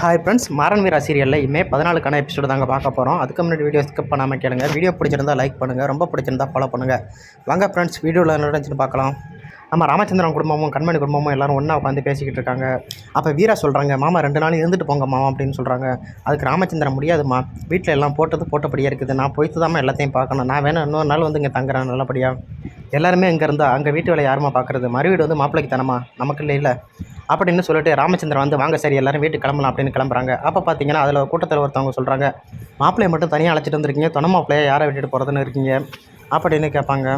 Hi friends Maran வீரா சீரியலில் பதினாலுக்கான episode தாங்க பார்க்க போகிறோம் அதுக்கு முன்னாடி வீடியோ ஸ்கிப் பண்ணாமல் கேளுங்க. வீடியோ பிடிச்சிருந்தா லைக் பண்ணுங்கள் ரொம்ப பிடிச்சிருந்தா ஃபாலோ பண்ணுங்கள் வாங்க ஃப்ரெண்ட்ஸ் வீடியோவில் நடந்துச்சுன்னு பார்க்கலாம். நம்ம ராமச்சந்திரன் குடும்பமும் கண்மணி குடும்பமும் எல்லாரும் ஒன்றா உட்காந்து பேசிக்கிட்டு இருக்காங்க. அப்போ வீரா சொல்கிறாங்க மாமா ரெண்டு நாள் இருந்துட்டு போங்க மாமா அப்படின்னு சொல்கிறாங்க அதுக்கு ராமச்சந்திரன் முடியாதுமா வீட்டில் எல்லாம் போட்டது போட்டபடியாக இருக்குது. நான் போய்த்து தான் எல்லாத்தையும் பார்க்கணும். நான் வேணும் இன்னொரு நாள் வந்து இங்கே தங்குறேன் நல்லபடியாக எல்லாருமே இங்கே இருந்தால் அங்கே வீட்டு வேலை யாருமா பார்க்குறது மறுவீடு வந்து மாப்பிள்ளைக்கு தானமா நமக்கு இல்லை. இல்லை அப்படின்னு சொல்லிட்டு ராமச்சந்திரன் வந்து வாங்க சரி எல்லாரும் வீட்டுக்கு கிளம்பலாம் அப்படின்னு கிளம்புறாங்க. அப்போ பார்த்தீங்கன்னா அதில் கூட்டத்தில் ஒருத்தவங்க சொல்கிறாங்க மாப்பிள்ளையை மட்டும் தனியாக அழைச்சிட்டு வந்திருக்கீங்க துணை மாப்பிள்ளையை யாரை விட்டுட்டு போகிறதுன்னு இருக்கீங்க? அப்படின்னு கேட்பாங்க.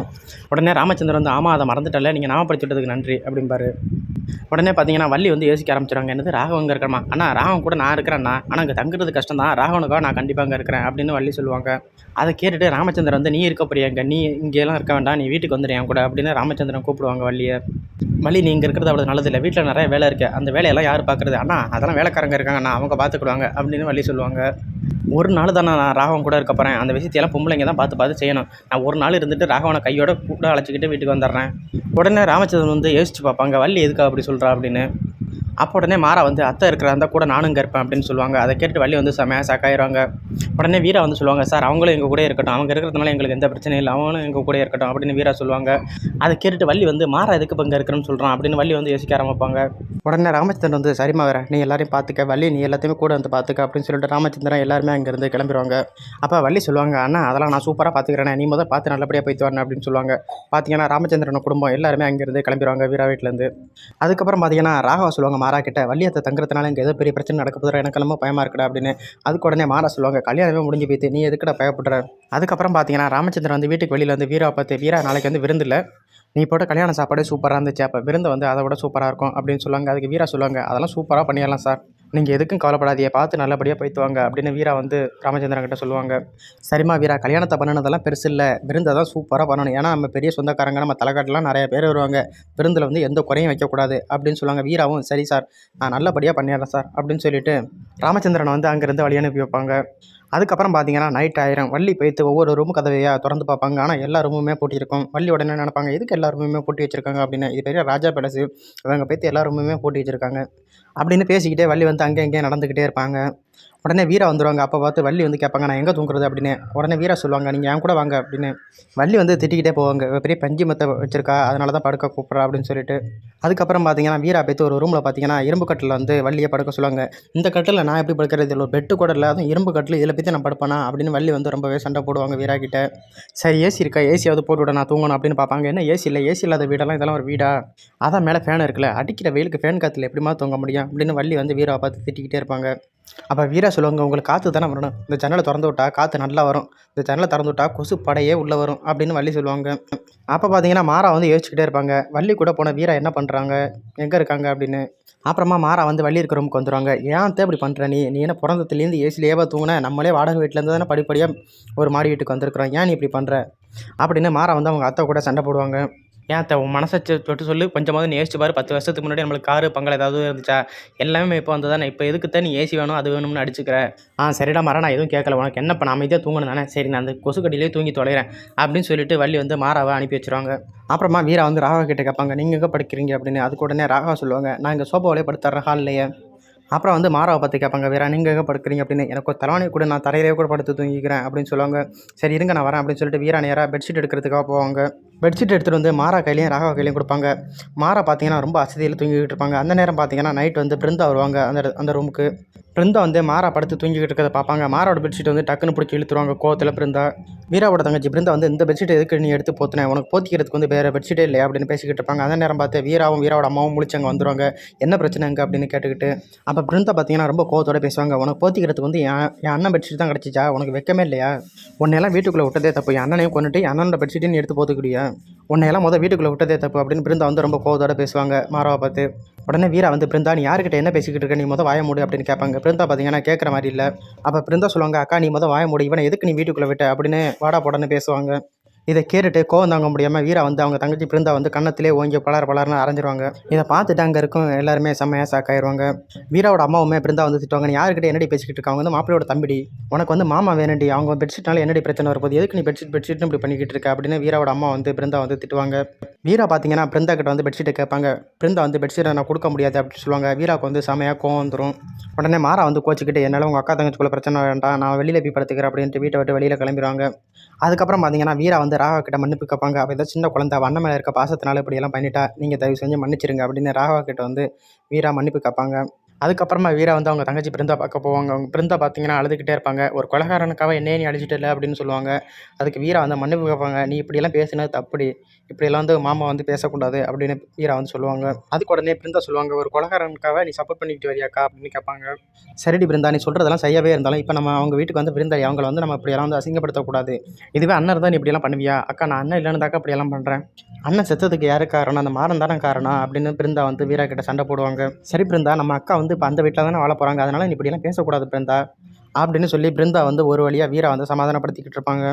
உடனே ராமச்சந்திரன் வந்து ஆமாம் அதை மறந்துட்டல நீங்கள் நாமப்படுத்திட்டதுக்கு நன்றி அப்படிம்பாரு. உடனே பார்த்தீங்கன்னா வள்ளி வந்து யோசிக்க ஆரம்பிச்சிருவாங்க. என்னது ராகவன் இங்கே இருக்கிறமா? அண்ணா ராகவன் கூட நான் இருக்கிறேன்னா ஆனால் அங்கே தங்குறது கஷ்டம் தான் ராகவனுக்காக நான் கண்டிப்பாக அங்கே இருக்கிறேன் அப்படின்னு வள்ளி சொல்லுவாங்க. அதை கேட்டுட்டு ராமச்சந்திரன் வந்து நீ இருக்க போறியா இங்கே? நீ இங்கேலாம் இருக்க வேண்டாம். நீ வீட்டுக்கு வந்துடு என் கூட. அப்படின்னு ராமச்சந்திரன் கூப்பிடுவாங்க வள்ளியை. வள்ளி நீ இங்கே இருக்கிறது அவ்வளோ நல்லதில்லை. வீட்டில் நிறைய வேலை இருக்குது அந்த வேலையெல்லாம் யார் பார்க்குறது? அண்ணா அதெல்லாம் வேலைக்காரங்க இருக்காங்கண்ணா அவங்க பார்த்துக்கிடுவாங்க. அப்படின்னு வள்ளி சொல்லுவாங்க. ஒரு நாள் தானே நான் ராகவன் கூட இருக்க போகிறேன் அந்த விஷயத்தையெல்லாம் பொம்பளைங்க தான் பார்த்து பார்த்து செய்யணும். நான் ஒரு நாள் இருந்துட்டு ராகவனை கையோட கூட அழைச்சிக்கிட்டு வீட்டுக்கு வந்துடுறேன். உடனே ராமச்சந்திரன் வந்து யோசிச்சு பார்ப்பாங்க வள்ளி எதுக்காக அப்படி சொல்கிறா அப்படின்னு. அப்போ உடனே மாறா வந்து அத்தை இருக்கிற அந்த கூட நானும் இங்கே இருப்பேன் அப்படின்னு சொல்லுவாங்க. அதை கேட்டு வள்ளி வந்து செமையாக சாக்காயிடுவாங்க உடனே வீரா வந்து சொல்லுவாங்க சார் அவங்களும் எங்கள் கூட இருக்கட்டும். அவங்க இருக்கிறதுனால எங்களுக்கு எந்த பிரச்சனையும் இல்லை. அவங்களும் எங்கள் கூட இருக்கட்டும் அப்படின்னு வீரா சொல்லுவாங்க. அதை கேட்டுட்டு வள்ளி வந்து மாறா எதுக்கு இப்போ இங்கே இருக்கிறேன்னு சொல்கிறான் அப்படின்னு வள்ளி வந்து யோசிக்க ஆரம்பிப்பாங்க. உடனே ராமச்சந்திரன் வந்து சரிமா வேற நீ எல்லாரையும் பார்த்துக்க. வள்ளி நீ எல்லாத்தையுமே கூட வந்து பார்த்துக்க அப்படின்னு சொல்லிட்டு ராமச்சந்திரன் எல்லாருமே அங்கேருந்து கிளம்பிடுவாங்க அப்போ வள்ளி சொல்லுவாங்க அண்ணா அதெல்லாம் நான் சூப்பராக பார்த்துக்கிறேன் நீ முதல் பார்த்து நல்லபடியாக போய்த்து வரணும் அப்படின்னு சொல்லுவாங்க. பார்த்தீங்கன்னா ராமச்சந்திரன் குடும்பம் எல்லாருமே அங்கேருந்து கிளம்பிடுவாங்க வீரா வீட்டிலேருந்து அதுக்கப்புறம் பார்த்தீங்கன்னா ராகவா சொல்லுவாங்க மாறா கிட்ட வள்ளியத்தை தங்குறதுனால இங்கே ஏதோ பெரிய பிரச்சனை நடக்க போதுற எனக்கு ரொம்ப பயமாக இருக்கடா அப்படின்னு அதுக்கு உடனே மாறா சொல்லுவாங்க கல்யாணமே முடிஞ்சு போய்த்து நீ எதுக்கடா பயப்படுற? அதுக்கப்புறம் பார்த்தீங்கன்னா ராமச்சந்திரன் வந்து வீட்டுக்கு வெளியில் வந்து வீரா பார்த்து வீரா நாளைக்கு வந்து விருந்தில் நீ போட்ட கல்யாண சாப்பாடே சூப்பராக இருந்துச்சு அப்போ விருந்து வந்து அதை விட சூப்பராக இருக்கும் அப்படின்னு சொல்லுவாங்க. அதுக்கு வீரா சொல்லுவாங்க அதெல்லாம் சூப்பராக பண்ணிடலாம் சார். நீங்கள் எதுக்கும் கவலைப்படாதீங்க. பார்த்து நல்லபடியாக போய்த்து வாங்க அப்படின்னு வீரா வந்து ராமச்சந்திரன் கிட்ட சொல்லுவாங்க. சரிம்மா வீரா கல்யாணத்தை பண்ணனதெல்லாம் பெருசு இல்லை. விருந்தை தான் சூப்பராக பண்ணணும். ஏன்னா நம்ம பெரிய சொந்தக்காரங்க நம்ம தலைக்காட்டெலாம் நிறைய பேர் வருவாங்க. விருந்தில் வந்து எந்த குறையும் வைக்கக்கூடாது அப்படின்னு சொல்லுவாங்க. வீராவும் சரி சார் நான் நல்லபடியாக பண்ணிடுறேன் சார் அப்படின்னு சொல்லிட்டு ராமச்சந்திரனை வந்து அங்கேருந்து வழி அனுப்பி வைப்பாங்க. அதுக்கப்புறம் பார்த்தீங்கன்னா நைட் ஆயிரம். வள்ளி போய்த்து ஒவ்வொரு ரூம் கதவையாக திறந்து பார்ப்பாங்க. ஆனால் எல்லா ரூமுமே பூட்டியிருக்கும். வள்ளி உடனே நினைப்பாங்க எதுக்கு எல்லா ரூமுமே பூட்டி வச்சிருக்காங்க? அப்படின்னு. இது பெரிய ராஜா பேலஸு இவங்க போய்த்து எல்லா ரூமுமே பூட்டி வச்சிருக்காங்க. அப்படின்னு பேசிக்கிட்டே வள்ளி வந்து அங்கே இங்கேயே நடந்துக்கிட்டே இருப்பாங்க. உடனே வீரா வந்துடுவாங்க அப்போ பார்த்து வள்ளி வந்து கேட்பாங்க நான் எங்கே தூங்குறது? அப்படின்னு. உடனே வீரா சொல்லுவாங்க நீங்கள் என் கூட வாங்க அப்படின்னு. வள்ளி வந்து திட்டிக்கிட்டே போவாங்க பெரிய பஞ்சு மத்தை வச்சிருக்கா அதனால தான் படுக்க கூப்பிட்றா அப்படின்னு சொல்லிட்டு. அதுக்கப்புறம் பார்த்தீங்கன்னா வீரா போய்த்து ஒரு ரூமில் பார்த்தீங்கன்னா இரும்பு கட்டில் வந்து வள்ளியை படுக்க சொல்லுவாங்க. இந்த கட்டில் நான் எப்படி படுக்கிறது? இதில் ஒரு பெட்டு கூட இல்லை. அதுவும் இரும்பு கட்டில் இதில் பற்றி நான் படுப்பேனா? அப்படின்னு வள்ளி வந்து ரொம்பவே சண்டை போடுவாங்க வீரா கிட்ட. சரி ஏசி இருக்கா? ஏசியாவது போட்டு விட நான் தூங்கணும் அப்படின்னு பார்ப்பாங்க. என்ன ஏசி இல்லை? ஏசி இல்லாத வீடெல்லாம் இதெல்லாம் ஒரு வீடா? அதான் மேலே ஃபேன் இருக்குல்ல அடிக்கிற வெயிலுக்கு ஃபேன் காற்றுல எப்படிமா தூங்க முடியும்? அப்படின்னு வள்ளி வந்து வீராவை பார்த்து திட்டிக்கிட்டே இருப்பாங்க. அப்போ வீரா சொல்லுவாங்க உங்களுக்கு காற்று தானே வரணும்? இந்த ஜன்னலை திறந்து விட்டா காற்று நல்லா வரும். இந்த ஜன்னலை திறந்து விட்டா கொசு படையே உள்ளே வரும் அப்படின்னு வள்ளி சொல்லுவாங்க. அப்போ பார்த்தீங்கன்னா மாறா வந்து யோசிச்சுக்கிட்டே இருப்பாங்க. வள்ளி கூட போன வீரா என்ன பண்ணுறாங்க எங்கே இருக்காங்க அப்படின்னு. அப்புறமா மாறா வந்து வள்ளி இருக்கிற ரூமுக்கு வந்துடுவாங்க ஏன் இப்படி பண்ணுற நீ? நீ என்ன பிறந்தத்துலேருந்து ஏசிலேயே தூங்கின? நம்மளே வாடகை வீட்டிலேருந்து தானே படிப்படியாக ஒரு மாடி வீட்டுக்கு வந்திருக்கிறோம். ஏன் நீ இப்படி பண்ணுற அப்படின்னு மாறா வந்து அவங்க அத்தை கூட சண்டை போடுவாங்க. ஏன் அத்தை உன் மனசை தொட்டு சொல்லு. கொஞ்சமாவது நீ யோசிச்சு பாரு. பத்து வருஷத்துக்கு முன்னாடி நம்மளுக்கு காரு பங்கள ஏதாவது இருந்துச்சா? எல்லாமே இப்போ வந்து தானே. இப்போ எதுக்கு தான் நீ ஏசி வேணும் அது வேணும்னு அடிச்சுக்கிற? ஆ சரிடா மரம் நான் எதுவும் கேட்கல. உனக்கு என்ன இப்போ நான் அமைதியாக தூங்கணும் தானே? சரி நான் அந்த கொசுக்கடியிலே தூங்கி தொலைகிறேன் அப்படின்னு சொல்லிட்டு வள்ளி வந்து மாறாவை அனுப்பி வச்சிருவாங்க. அப்புறமா வீரா வந்து ராகா கிட்ட கேட்பாங்க நீங்கள் எங்கே படிக்கிறீங்க? அப்படின்னு. அதுக்கு உடனே ராகா சொல்லுவாங்க நான் இங்கே சோபாவிலே படுத்துறேன் ஹால்லையே அப்புறம் வந்து மாறாவை பார்த்து கேட்பாங்க வேற நீங்கள் எங்கே படுக்கிறீங்க? அப்படின்னு. எனக்கு ஒரு தலைவாணி கூட நான் தரையிலே கூட படுத்து தூங்கிக்கிறேன் அப்படின்னு சொல்லுவாங்க. சரி இருங்க நான் வரேன் அப்படின்னு சொல்லிட்டு வீரா நேராக பெட்ஷீட் எடுக்கிறதுக்காக போவாங்க. பெட்ஷீட் எடுத்துகிட்டு வந்து மாறா கையிலையும் ராகா கையிலையும் கொடுப்பாங்க. மாறா பார்த்தீங்கன்னா ரொம்ப அசதியில் தூங்கிக்கிட்டு இருப்பாங்க. அந்த நேரம் பார்த்தீங்கன்னா நைட் வந்து பிருந்தா வருவாங்க அந்த அந்த ரூமுக்கு பிருந்தா வந்து மாறா படுத்து தூங்கிக்கிட்டு இருக்கிறத பார்ப்பாங்க. மாறாவோட பெட்ஷீட் வந்து டக்குன்னு பிடிச்சி இழுத்துருவாங்க. கோவத்தில் பிருந்தா வீராவோட தங்கச்சி பிருந்தா வந்து இந்த பெட்ஷீட் எதுக்கு நீ எடுத்து போத்துனேன் உனக்கு போத்திக்கிறதுக்கு வந்து வேறு பெட்ஷீட்டே இல்லையா? அப்படின்னு பேசிக்கிட்டு இருப்பாங்க. அந்த நேரம் பார்த்து வீராவும் வீராவோட அம்மாவும் முடிச்சவங்க வந்துருவாங்க. என்ன பிரச்சனைங்க அப்படின்னு கேட்டுக்கிட்டு. அப்போ பிருந்தா பார்த்தீங்கன்னா ரொம்ப கோவத்தோட பேசுவாங்க. உனக்கு போத்திக்கிறதுக்கு வந்து என் என் அண்ணன் பெட்ஷீட் தான் கிடச்சிச்சா? உனக்கு வெக்கமே இல்லையா? உன்னையெல்லாம் வீட்டுக்குள்ளே விட்டதே தப்பு. என் அண்ணனையும் கொண்டுட்டு என் அண்ணனோட பெட்ஷீட்டையும் நீ எடுத்து போத்துக்கிறியா உன்னையெல்லாம் மொதல் வீட்டுக்குள்ளே விட்டதே தப்பு அப்படின்னு பிருந்தா வந்து ரொம்ப கோவத்தோட பேசுவாங்க. மாறாவை பார்த்து உடனே வீரா வந்து பிருந்தா நீ யார்கிட்ட என்ன பேசிக்கிட்டு இருக்க? நீ மொதல் வாய மூடு அப்படின்னு கேட்பாங்க. பிருந்தா பார்த்தீங்கன்னா கேட்குற மாதிரி இல்லை. அப்போ பிருந்தா சொல்லுவாங்க அக்கா நீ மொதல் வாய மூடு இவனை எதுக்கு நீ வீட்டுக்குள்ளே விட்ட? அப்படின்னு வாடா போடன்னு பேசுவாங்க. இதை கேட்டுட்டு கோவம் தாங்க முடியாமல் வீரா வந்து அவங்க தங்கச்சி பிருந்தா வந்து கன்னத்திலே ஓங்கி பலர் பலர்னு அரைஞ்சிருவாங்க. இதை பார்த்துட்டு அங்கே இருக்கும் எல்லாருமே செம்மையாக சாக்காயிருவாங்க வீராவோட அம்மாவுமே பிருந்தா வந்து திட்டுவாங்க நீ யாருக்கிட்ட என்னடி பேசிக்கிட்டு இருக்காங்க வந்து மாப்பிளையோட தம்பிடி. உனக்கு வந்து மாமா வேணும்டி. அவங்க பெட்ஷீட்னால என்னடி பிரச்சனை வரப்போகுது? எதுக்கு நீ பெட்ஷீட் பெட்ஷீட்னு இப்படி பண்ணிக்கிட்டு இருக்க? அப்படின்னு வீராவோட அம்மா வந்து பிருந்தா வந்து திட்டுவாங்க. வீரா பார்த்தீங்கன்னா பிருந்தா கிட்ட வந்து பெட்ஷீட்டை கேட்பாங்க. பிருந்தா வந்து பெட்ஷீட்டை நான் கொடுக்க முடியாது அப்படின்னு சொல்லுவாங்க. வீராவுக்கு வந்து செமையாக கோவம் வந்துடும் உடனே மாறா வந்து கோச்சிக்கிட்டு என்னால் உங்கள் அக்கா தங்கச்சிக்குள்ள பிரச்சனை வேண்டாம். நான் வெளியில் போய் படுத்துக்கிறேன் அப்படின்ட்டு வீட்டை விட்டு வெளியில் கிளம்பிடுவாங்க. அதுக்கப்புறம் பார்த்தீங்கன்னா வீரா வந்து ராகவா கிட்ட மன்னிப்பு கேட்பாங்க. அப்போ ஏதோ சின்ன குழந்தை வண்ண மேலே இருக்க பாசத்தினால இப்படியெல்லாம் பண்ணிட்டா நீங்கள் தயவு செஞ்சு மன்னிச்சிருங்க அப்படின்னு ராகவா கிட்ட வந்து வீரா மன்னிப்பு கேட்பாங்க. அதுக்கப்புறமா வீரா வந்து அவங்க தங்கச்சி பிருந்தா பார்க்க போவாங்க. அவங்க பிருந்தா பார்த்தீங்கன்னா அழுதுகிட்டே இருப்பாங்க. ஒரு கொலகாரனுக்காக என்னையே நீ அழிச்சிட்டு இல்லை? அப்படின்னு சொல்லுவாங்க. அதுக்கு வீரா வந்து மன்னிப்பு கேட்பாங்க. நீ இப்படியெல்லாம் பேசினது அப்படி இப்படியெல்லாம் வந்து மாமா வந்து பேசக்கூடாது. அப்படின்னு வீரா வந்து சொல்லுவாங்க. அதுக்கு உடனே பிருந்தா சொல்லுவாங்க ஒரு கொலகாரனுக்காக நீ சப்போர்ட் பண்ணிக்கிட்டு வரியாக்கா? அப்படின்னு கேட்பாங்க. சரிடி பிருந்தா நீ சொல்கிறதெல்லாம் செய்யவே இருந்தாலும் இப்போ நம்ம அவங்க வீட்டுக்கு வந்து விருந்தாளி. அவங்கள வந்து நம்ம இப்படியெல்லாம் வந்து அசிங்கப்படுத்தக்கூடாது. இதுவே அண்ணன் இருந்தால் நீ இப்படியெல்லாம் பண்ணுவியா? அக்கா நான் அண்ணன் இல்லைன்னு தாக்கா இப்படியெல்லாம் பண்ணுறேன் அண்ணன் செத்ததுக்கு யாரு காரணம்? அந்த மாறன் தானே காரணம்? அப்படின்னு பிருந்தா வந்து வீரா கிட்ட சண்டை போடுவாங்க. சரி பிருந்தா நம்ம அக்கா வந்து இப்போ அந்த வீட்டில் தானே வாழ போகிறாங்க அதனால் நீ இப்படியெல்லாம் பேசக்கூடாது பிருந்தா அப்படின்னு சொல்லி பிருந்தா வந்து ஒரு வழியாக வீரா வந்து சமாதானப்படுத்திக்கிட்டு இருப்பாங்க.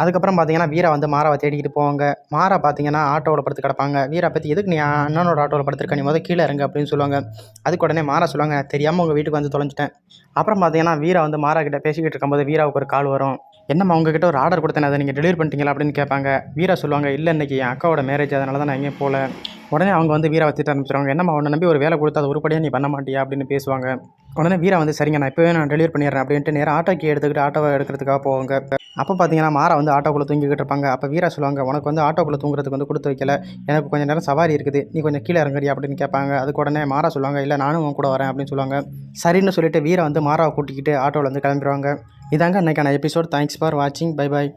அதுக்கப்புறம் பார்த்தீங்கன்னா வீரா வந்து மாறாவை தேடிக்கிட்டு போவாங்க. மாறா பார்த்தீங்கன்னா ஆட்டோவில் படுத்து கிடப்பாங்க. வீரா பற்றி எதுக்கு நீ அண்ணனோட ஆட்டோவில் படுத்துருக்க? நீ முதல் கீழே இறங்க அப்படின்னு சொல்லுவாங்க. அதுக்கு உடனே மாறா சொல்லுவாங்க தெரியாமல் உங்கள் வீட்டுக்கு வந்து தொலைஞ்சிட்டேன். அப்புறம் பார்த்தீங்கன்னா வீரா வந்து மாறா கிட்ட பேசிக்கிட்டு இருக்கும்போது வீராவுக்கு ஒரு கால் வரும். என்னம்மா உங்ககிட்ட ஒரு ஆர்டர் கொடுத்தேன் அதை நீங்கள் டெலிவரி பண்ணிட்டீங்களா அப்படின்னு கேட்பாங்க. வீரா சொல்லுவாங்க இல்லை இன்றைக்கி என் அக்காவோட மேரேஜ் அதனால தான் நான் எங்கேயும் போகல. உடனே அவங்க வந்து வீராவை திட்ட ஆரம்பிச்சிருவாங்க. என்னம்மா உன்னை நம்பி ஒரு வேலை கொடுத்து அது உருப்படியாக நீ பண்ண மாட்டியா? அப்படின்னு பேசுவாங்க. உடனே வீரா வந்து சரிங்க நான் இப்போவே நான் டெலிவரி பண்ணிடுறேன் அப்படின்ட்டு நேராக ஆட்டோக்கு எடுத்துக்கிட்டு ஆட்டோவை எடுக்கிறதுக்காக போவாங்க. அப்போ பார்த்தீங்கன்னா மாறா வந்து ஆட்டோக்குள்ளே தூங்கிக்கிட்டு இருப்பாங்க. அப்போ வீரா சொல்லுவாங்க உனக்கு வந்து ஆட்டோக்குள்ளே தூங்குறதுக்கு வந்து கொடுத்து வைக்கல. எனக்கு கொஞ்சம் நேரம் சவாரி இருக்குது. நீ கொஞ்சம் கீழே இறங்குறியா? அப்படின்னு கேட்பாங்க. அதுக்கு உடனே மாறா சொல்லுவாங்க இல்லை நானும் உன் கூட வரேன் அப்படின்னு சொல்லுவாங்க. சரின்னு சொல்லிட்டு வீரா வந்து மாறாவை கூட்டிக்கிட்டு ஆட்டோவில் வந்து கிளம்பிடுவாங்க. இதாங்க அன்றைக்கான எபிசோட் தேங்க்ஸ் ஃபார் வாட்சிங் பை பாய்